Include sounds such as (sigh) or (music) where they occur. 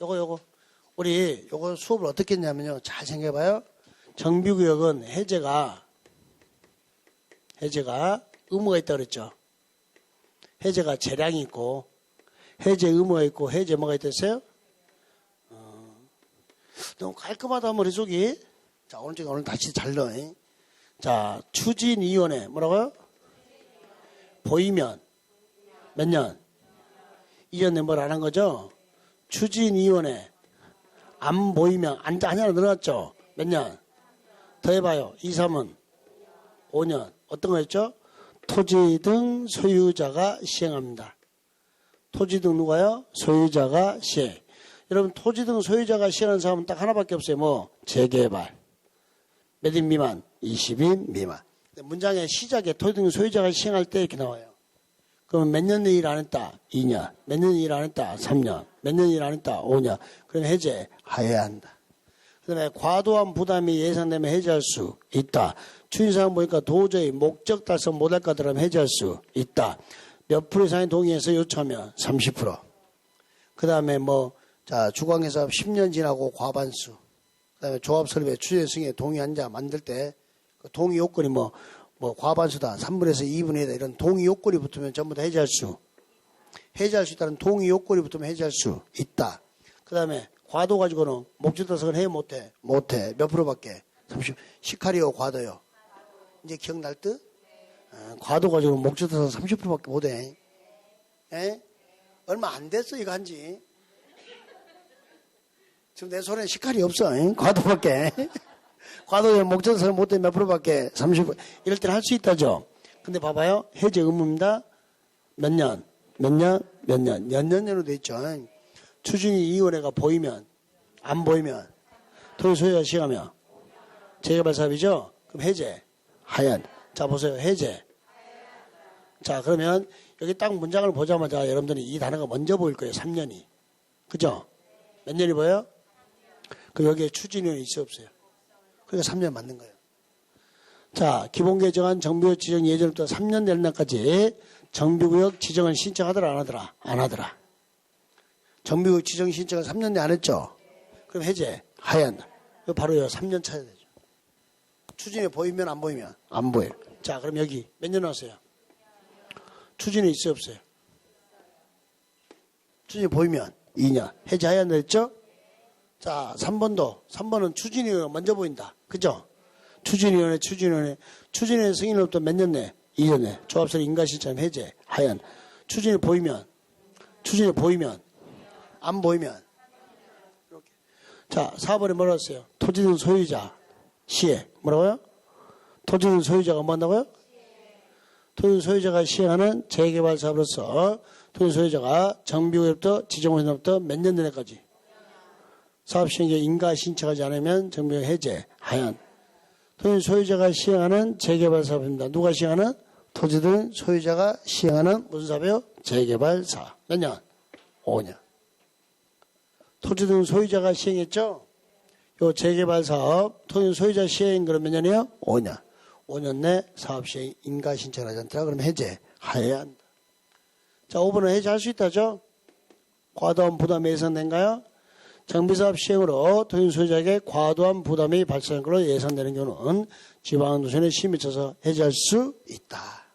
요거 요거 우리 요거 수업을 어떻게 했냐면요. 잘 생각해봐요. 정비구역은 해제가 해제가 의무가 있다 그랬죠. 해제가 재량이 있고 해제 의무가 있고 해제 뭐가 있다 했어요? 어, 너무 깔끔하다 머릿속이. 자 오늘 오늘 다시 잘 넣어. 자 추진위원회 뭐라고요? 보이면 몇 년? 2년에 뭘안 한 거죠? 추진위원회 안 보이면 안 하나 늘어났죠? 몇 년? 더 해봐요. 2, 3은 5년. 어떤 거였죠? 토지 등 소유자가 시행합니다. 토지 등 누가요? 소유자가 시행. 여러분 토지 등 소유자가 시행하는 사람은 딱 하나밖에 없어요. 뭐 재개발. 몇 인 미만? 20인 미만. 문장의 시작에 토지 등 소유자가 시행할 때 이렇게 나와요. 그러면 몇년 일 안 했다? 2년. 몇 년 일 안 했다? 3년. 몇 년 일 안 했다? 5년. 그럼 해제해야 한다. 그 다음에 과도한 부담이 예상되면 해제할 수 있다. 추진사항 보니까 도저히 목적 달성 못할 것 같으면 해제할 수 있다. 몇 프로 이상의 동의해서 요청하면 30%. 그 다음에 뭐, 자, 주광회사 10년 지나고 과반수. 그 다음에 조합설립에 추진 승에 동의한 자 만들 때 그 동의 요건이 뭐, 뭐 과반수다. 3분에서 2분의 1이다. 이런 동의 요건이 붙으면 전부 다 해제할 수. 해제할 수 있다는 동의 요건이 붙으면 해제할 수 있다. 그 다음에 과도 가지고는 달성을 해 못해? 못해. 몇 프로밖에? 30. 시카리오 과도요. 이제 기억날 듯? 어, 과도 가지고는 달성 30%밖에 못해. 에? 얼마 안 됐어, 이거 한지. 지금 내 손에 시칼이 없어. 잉? 과도밖에. (laughs) 과도에 달성 못해 몇 프로밖에? 30%. 이럴 때는 할 수 있다죠. 근데 봐봐요. 해제 의무입니다. 몇 년? 몇 년? 몇 년? 몇 년으로 돼 있죠. 추진위 위원회가 보이면 안 보이면 토지 소유자 시행하며 재개발 사업이죠. 그럼 해제 하얀. 자 보세요. 해제. 자 그러면 여기 딱 문장을 보자마자 여러분들이 이 단어가 먼저 보일 거예요. 3년이. 그죠? 몇 년이 보여요? 그럼 여기에 추진위원회 있어 없어요? 그러니까 3년 맞는 거예요. 자, 기본 개정안 정비구역 지정 예전부터 3년 되는 날까지 정비구역 지정을 신청하더라 안 하더라? 안 하더라. 정비구역 지정 신청을 3년 내에 안 했죠? 그럼 해제 하얀. 이거 바로 요 3년 차야 되죠. 추진이 보이면 안 보이면 안 보여. 자, 그럼 여기 몇년 왔어요? 추진이 있어요 없어요? 추진이 보이면 2년. 해제 하얀 됐죠? 자, 3번도 3번은 추진이 먼저 보인다. 그죠? 추진위원회, 추진위원회, 추진위원회 승인으로부터 몇 년 내? 2년 내. 조합설 인가신청 해제, 하얀. 추진이 보이면, 추진이 보이면, 안 보이면. 이렇게. 자, 4번에 뭐라 했어요? 토지등 소유자, 시행. 뭐라고요? 토지등 소유자가 뭐 한다고요? 토지등 소유자가 시행하는 재개발 사업으로서 토지등 소유자가 정비구역부터 지정원부터 몇 년 내내까지 사업 시행에 인가 신청하지 않으면 정비구역 해제, 하얀. 토지 소유자가 시행하는 재개발 사업입니다. 누가 시행하는? 토지등 소유자가 시행하는 무슨 사업이요? 재개발 사업. 몇 년? 5년. 토지등 소유자가 시행했죠? 요 재개발 사업, 토지 소유자 시행 그럼 몇 년이요? 5년. 5년 내 사업 시행 인가 신청을 하지 않더라. 그럼 해제. 하여야 한다. 자, 5번은 해제할 수 있다죠? 과도한 부담이 예상된가요? 정비사업 시행으로 토지 소유자에게 과도한 부담이 발생한 걸로 예상되는 경우는 지방도시원에 심의 쳐서 해제할 수 있다.